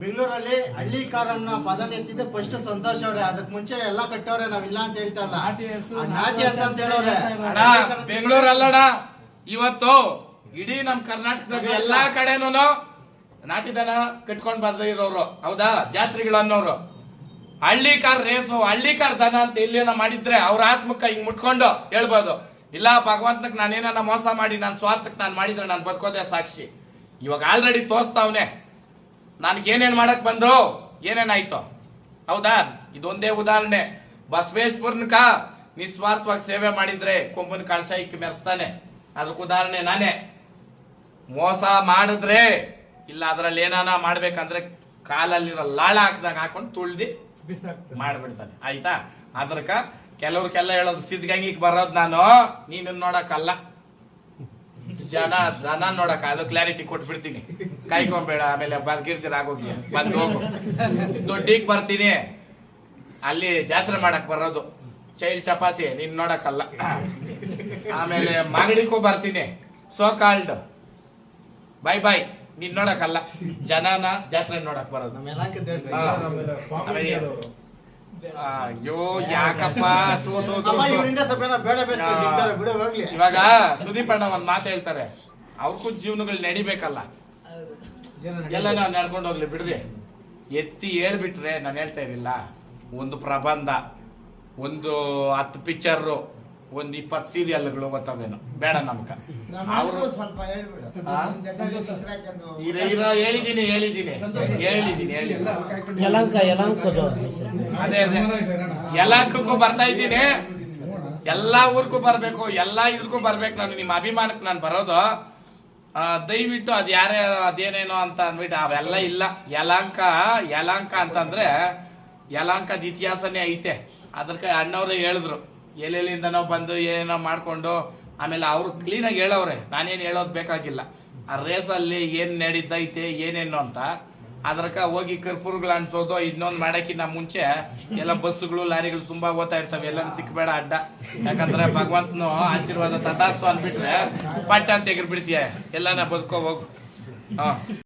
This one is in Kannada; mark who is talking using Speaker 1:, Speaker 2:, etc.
Speaker 1: ಬೆಂಗಳೂರಲ್ಲಿ ಹಳ್ಳಿ ಕಾರನ್ನ ಪದನ ಎತ್ತಿದ್ದೆ ಫಸ್ಟ್ ಸಂತೋಷ್ ಅವ್ರೆ. ಅದಕ್ ಮುಂಚೆ ಎಲ್ಲಾ ಕಟ್ಟವ್ರೆ ನಾವಿಲ್ಲ ಅಂತ ಹೇಳ್ತಾ ಇಲ್ಲ.
Speaker 2: ನಾಟಿ ಹಸು,
Speaker 1: ಆ ನಾಟಿ ಹಸು ಅಂತ ಹೇಳೋರೆ
Speaker 3: ಅಣ್ಣ ಬೆಂಗಳೂರಲ್ಲಣ್ಣ ಇವತ್ತು ಇಡೀ ನಮ್ ಕರ್ನಾಟಕದಾಗ ಎಲ್ಲಾ ಕಡೆನೂ ನಾಟಿ ದನ ಕಟ್ಕೊಂಡ್ ಬರ್ದೇ ಇರೋರು. ಹೌದಾ? ಜಾತ್ರೆಗಳನ್ನೋರು ಹಳ್ಳಿ ಕಾರ್ ರೇಸು ಹಳ್ಳಿ ಕಾರ್ ದನ ಅಂತ ಇಲ್ಲೇನ ಮಾಡಿದ್ರೆ ಅವ್ರ ಆತ್ಮಕ್ಕ ಹಿಂಗ್ ಮುಟ್ಕೊಂಡು ಹೇಳ್ಬೋದು. ಇಲ್ಲ ಭಗವಂತಕ್ ನಾನೇನ ಮೋಸ ಮಾಡಿ ನನ್ನ ಸ್ವಾರ್ಥಕ್ ನಾನು ಮಾಡಿದ್ರೆ ನಾನು ಬದುಕೋದೆ ಸಾಕ್ಷಿ. ಇವಾಗ ಆಲ್ರೆಡಿ ತೋರಿಸ್ತಾವ್ನೆ. ನನ್ಗೆ ಏನೇನು ಮಾಡಕ್ ಬಂದ್ರು? ಏನೇನಾಯ್ತು? ಹೌದಾ? ಇದೊಂದೇ ಉದಾಹರಣೆ. ಬಸವೇಶ್ವರನ್ಕ ನಿಸ್ವಾರ್ಥವಾಗಿ ಸೇವೆ ಮಾಡಿದ್ರೆ ಕೊಂಬನ ಕಳಶ ಇಕ್ಕಿ ಮೆರೆಸ್ತಾನೆ ಅದಕ್ಕೆ ಉದಾಹರಣೆ ನಾನೇ. ಮೋಸ ಮಾಡಿದ್ರೆ ಇಲ್ಲ ಅದರಲ್ಲಿ ಏನಾನ ಮಾಡ್ಬೇಕಂದ್ರೆ ಕಾಲಲ್ಲಿರೋ ಲಾಳ ಹಾಕ್ದಾಗ ಹಾಕೊಂಡು ತುಳ್ದಿ ಮಾಡ್ಬಿಡ್ತಾನೆ. ಆಯ್ತಾ? ಅದ್ರಕ ಕೆಲವ್ರಿಗೆಲ್ಲ ಹೇಳೋದು ಸಿದ್ಧಗಂಗಿಗೆ ಬರೋದು ನಾನು ನೀನು ನೋಡಕ್ಕಲ್ಲ. ಜನ ದನ ನೋಡಕ ಅದು ಕ್ಲಾರಿಟಿ ಕೊಟ್ಬಿಡ್ತೀನಿ. ಕಾಯ್ಕೊಂಬೇಡ ಆಮೇಲೆ ಬದುಕಿರ್ತೀರ ಆಗೋಗಿ. ಬಂದು ಹೋಗು. ದೊಡ್ಡಿಗ್ ಬರ್ತೀನಿ. ಅಲ್ಲಿ ಜಾತ್ರೆ ಮಾಡಕ್ ಬರೋದು. ಚೈಲ್ಡ್ ಚಪಾತಿ ನೀನ್ ನೋಡಕಲ್ಲ ಆಮೇಲೆ ಮಾಗಡಿಗೂ ಬರ್ತೀನಿ. ಸೋ ಕಾಲ್ಡ್ ಬೈ ಬೈ ನೀನ್ ನೋಡಕಲ್ಲ ಜನನ ಜಾತ್ರೆ ನೋಡಕ್ ಬರೋದು. ಅಯ್ಯೋ ಯಾಕಪ್ಪ? ತೂ ತೂ ತೂ
Speaker 1: ಅಮ್ಮ
Speaker 3: ತೂ.
Speaker 1: ಇವರಿಂದ ಸ್ವಲ್ಪ ಏನೋ ಬೇಡ ಬೇಸ್ಕೊಂಡು ತಿಂತಾರೆ ಬಿಡು ಹೋಗ್ಲಿ.
Speaker 3: ಇವಾಗ ಸುದೀಪ್ ಅಣ್ಣ ಒಂದ್ ಮಾತು ಹೇಳ್ತಾರೆ. ಅವ್ರಿಗೂ ಜೀವನಗಳು ನಡಿಬೇಕಲ್ಲ. ಎಲ್ಲ ನಾವು ನಡ್ಕೊಂಡು ಹೋಗ್ಲಿ ಬಿಡ್ರಿ. ಎತ್ತಿ ಹೇಳ್ಬಿಟ್ರೆ ನಾನು ಹೇಳ್ತಾ ಇರಲಿಲ್ಲ ಒಂದು ಪ್ರಬಂಧ ಒಂದು ಹತ್ತು ಪಿಕ್ಚರ್ ಒಂದ್ ಇಪ್ಪತ್ತು ಸೀರಿಯಲ್ಗಳು ಗೊತ್ತದೇನು? ಬೇಡ ನಮ್ಗೆ. ಹೇಳಿದೀನಿ ಹೇಳಿದೀನಿ ಹೇಳಿದೀನಿ ಅದೇ ಎಲ್ಲಕ್ಕೂ ಬರ್ತಾ ಇದ್ದೀನಿ. ಎಲ್ಲಾ ಊರ್ಗೂ ಬರ್ಬೇಕು ಎಲ್ಲಾ ಇದ್ರಿಗೂ ಬರ್ಬೇಕು. ನಾನು ನಿಮ್ಮ ಅಭಿಮಾನಕ್ಕೆ ನಾನು ಬರೋದು. ಆ, ದಯವಿಟ್ಟು ಅದ್ ಯಾರೇ ಅದೇನೇನೋ ಅಂತ ಅಂದ್ಬಿಟ್ಟು ಅವೆಲ್ಲ ಇಲ್ಲ. ಯಲಾಂಕ ಯಲಾಂಕ ಅಂತಂದ್ರೆ ಯಲಾಂಕದ ಇತಿಹಾಸನೇ ಐತೆ. ಅದಕ್ಕೆ ಅಣ್ಣವ್ರೆ ಹೇಳಿದ್ರು. ಎಲ್ಲೆಲ್ಲಿಂದ ನಾವು ಬಂದು ಏನೇನೋ ಮಾಡಿಕೊಂಡು, ಆಮೇಲೆ ಅವ್ರು ಕ್ಲೀನಾಗಿ ಹೇಳವ್ರೆ. ನಾನೇನು ಹೇಳೋದು ಬೇಕಾಗಿಲ್ಲ. ಆ ರೇಸಲ್ಲಿ ಏನು ನಡೀತೈತೆ, ಏನೇನು ಅಂತ. ಅದ್ರಕ ಹೋಗಿ ಕರ್ಪೂರ್ಗಳು ಅನ್ಸೋದು, ಇನ್ನೊಂದು ಮಾಡೋಕ್ಕಿಂತ ಮುಂಚೆ ಎಲ್ಲ ಬಸ್ಸುಗಳು, ಲಾರಿಗಳು ತುಂಬಾ ಓದ್ತಾ ಇರ್ತವೆ. ಎಲ್ಲ ಸಿಕ್ಕಬೇಡ ಅಡ್ಡ. ಯಾಕಂದ್ರೆ ಭಗವಂತನು ಆಶೀರ್ವಾದ ತಥಾಸ್ತು ಅನ್ಬಿಟ್ರೆ ಪಟ್ಟ ಅಂತ ತೆಗೆದ್ಬಿಡ್ತೀಯ ಎಲ್ಲಾನ ಬದುಕೋ ಹೋಗು. ಹಾ.